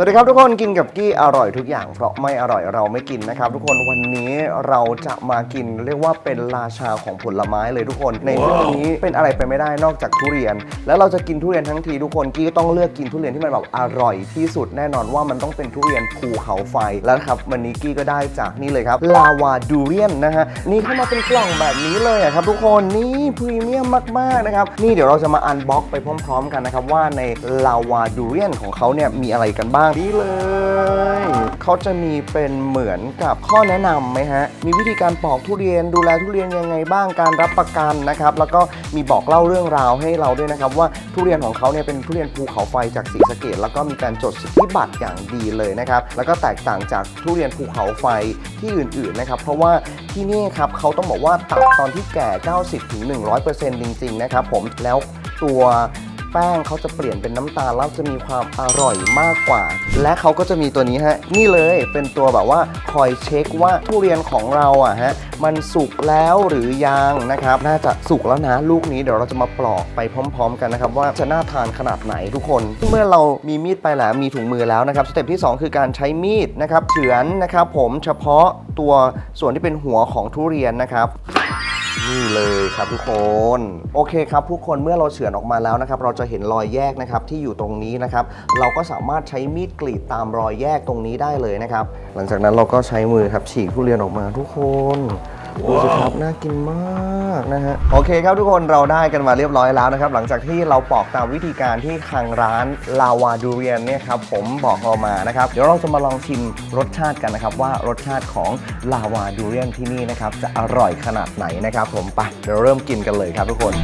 สวัสดีครับทุกคนกินกับกี้อร่อยทุกอย่าง เพราะไม่อร่อยเราไม่กินนะครับ ทุกคนวันนี้เราจะมากินเรียกว่าเป็นราชาของผลไม้เลยทุกคน ในที่นี้เป็นอะไรไปไม่ได้นอกจากทุเรียน แล้วเราจะกินทุเรียนทั้งทีทุกคนกี้ก็ต้องเลือกกินทุเรียนที่มันแบบอร่อยที่สุดแน่นอนว่ามันต้องเป็นทุเรียนภูเขาไฟแล้วครับวันนี้กี้ก็ได้จากนี่เลยครับลาวาดูเรียนนะฮะนี่เข้ามาเป็นกล่องแบบนี้เลยครับทุกคนนี่พรีเมียมมากๆนะครับนี่เดี๋ยวเราจะมาอันบ็อกไปพร้อม ๆ กันนะครับว่าในลาวาดูเรียนของเขาเนี่ยมีอะไรกันบ้างนี่เลย เขาจะมีเป็นเหมือนกับข้อแนะนำไหมฮะ มีวิธีการปอกทุเรียนดูแลทุเรียนยังไงบ้างการรับประกันนะครับ แล้วก็มีบอกเล่าเรื่องราวให้เราด้วยนะครับ ว่าทุเรียนของเขาเนี่ยเป็นทุเรียนภูเขาไฟจากศรีสะเกดแล้วก็มีการจดสิทธิบัตรอย่างดีเลยนะครับ แล้วก็แตกต่างจากทุเรียนภูเขาไฟที่อื่นๆนะครับ เพราะว่าที่นี่ครับเขาต้องบอกว่าตัดตอนที่แก่ 90-100%จริงๆนะครับผมแล้วตัวแป้งเขาจะเปลี่ยนเป็นน้ำตาลแล้วจะมีความอร่อยมากกว่า และเขาก็จะมีตัวนี้ฮะ นี่เลยเป็นตัวแบบว่าคอยเช็คว่าทุเรียนของเราอะฮะมันสุกแล้วหรือยังนะครับ น่าจะสุกแล้วนะลูกนี้เดี๋ยวเราจะมาปลอกไปพร้อม ๆ กันนะครับ ว่าจะน่าทานขนาดไหนทุกคน เมื่อเรามีมีดไปแล้วมีถุงมือแล้วนะครับสเต็ปที่ 2 คือการใช้มีดนะครับเฉือนนะครับผมเฉพาะตัวส่วนที่เป็นหัวของทุเรียนนะครับ นี่เลยครับทุกคน โอเคครับทุกคนเมื่อเราเฉือนออกมาแล้วนะครับ เราจะเห็นรอยแยกนะครับที่อยู่ตรงนี้นะครับ เราก็สามารถใช้มีดกรีดตามรอยแยกตรงนี้ได้เลยนะครับ หลังจากนั้นเราก็ใช้มือครับฉีกทุเรียนออกมาทุกคน ดูสิครับน่ากินมากนะฮะโอเคครับทุกคนเราได้กันมาเรียบร้อยแล้วนะครับ หลังจากที่เราปอกตามวิธีการที่ทางร้านลาวาดูเรียนเนี่ยครับผมบอกเรามานะครับ เดี๋ยวเราจะมาลองชิมรสชาติกันนะครับ ว่ารสชาติของลาวาดูเรียนที่นี่นะครับจะอร่อยขนาดไหนนะครับ ผมไปเดี๋ยวเริ่มกินกันเลยครับทุกคน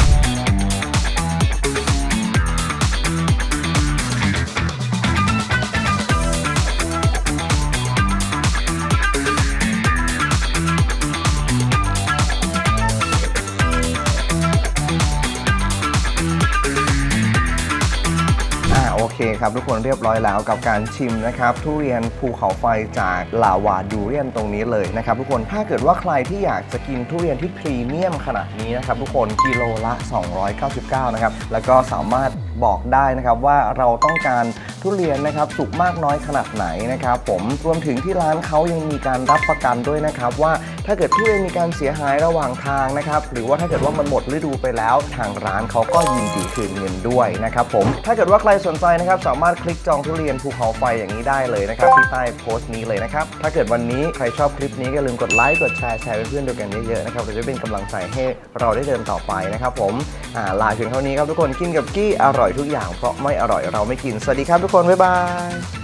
เคครับทุกคนเรียบร้อยแล้วกับการชิมนะครับทุเรียนภูเขาไฟจากลาวาดูเรียนตรงนี้เลยนะครับทุกคนถ้าเกิดว่าใครที่อยากจะกินทุเรียนที่พรีเมียมขนาดนี้นะครับทุกคนกิโลละ 299 นะครับแล้วก็สามารถบอกได้นะครับว่าเราต้องการทุเรียนนะครับสุกมากน้อยขนาดไหนนะครับผมรวมถึงที่ร้านเขายังมีการรับประกันด้วยนะครับ ว่าถ้าเกิดทุเรียนมีการเสียหายระหว่างทางนะครับหรือว่าถ้าเกิดว่ามันหมดฤดูไปแล้ว ทางร้านเขาก็ยินดีคืนเงินด้วยนะครับผมถ้าเกิดว่าใครสนใจนะครับสามารถคลิกจองทุเรียนภูเขาไฟอย่างนี้ได้เลยนะครับที่ใต้โพสต์นี้เลยนะครับถ้าเกิดวันนี้ใครชอบคลิปนี้ก็อย่าลืมกดไลค์กดแชร์แชร์เพื่อนดูกันเยอะๆนะครับเราจะเป็นกำลังใจให้เราได้เดินต่อไปนะครับผมลาเพียงเท่านี้ครับทุกคนกินกับกี้อร่อยร่อยทุกอย่างเพราะไม่อร่อยเราไม่กิน สวัสดีครับทุกคน บ๊ายบาย